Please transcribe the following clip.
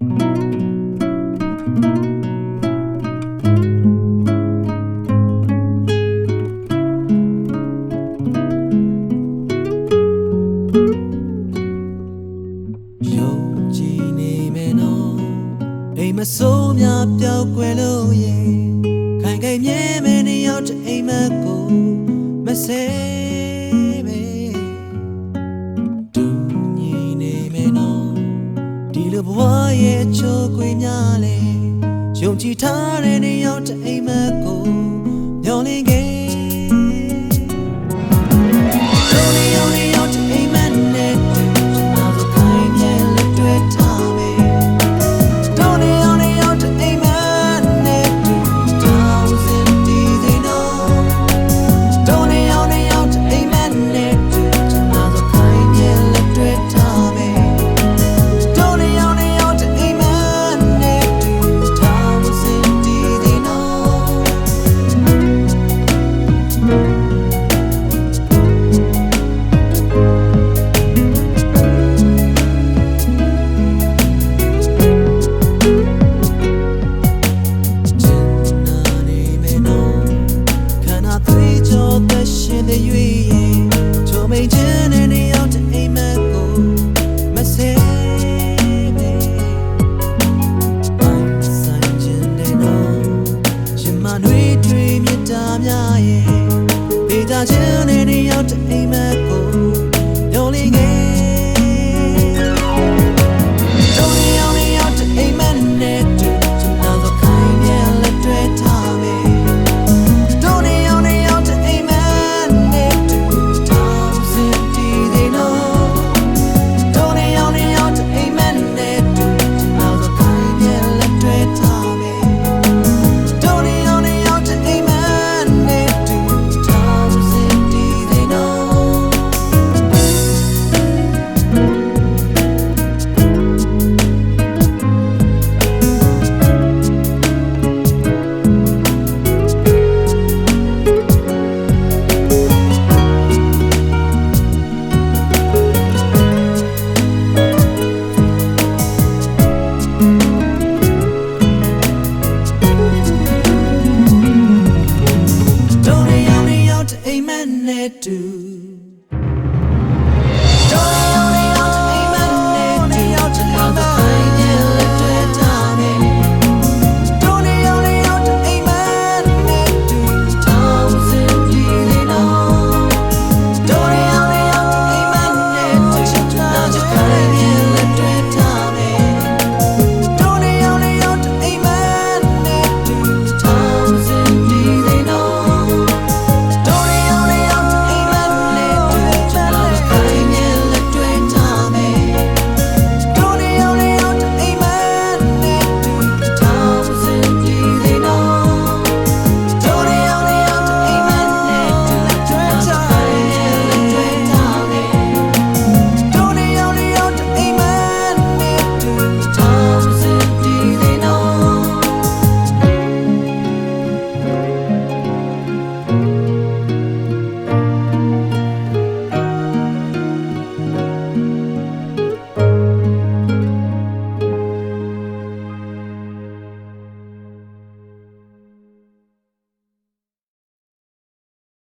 ယုံကြည်နေမယ်နော်အိမ်မဆိုးများပျောက်ကွယ်လို့ရေခိုင်ခိုင်မြဲမြဲနေရောက်တဲ့အိမ်မက်ကိုမဆဲ ဒီလိုဘဝရဲ့ချိုးခွေများလေယုံကြည်ထားတဲ့နေရောက်တဲ့အိမ်မက်ကိုမျောလင်းခဲ့ များရဲ့နေကြခြင်းနဲ့နေရောက်တဲ့အိမ်မက်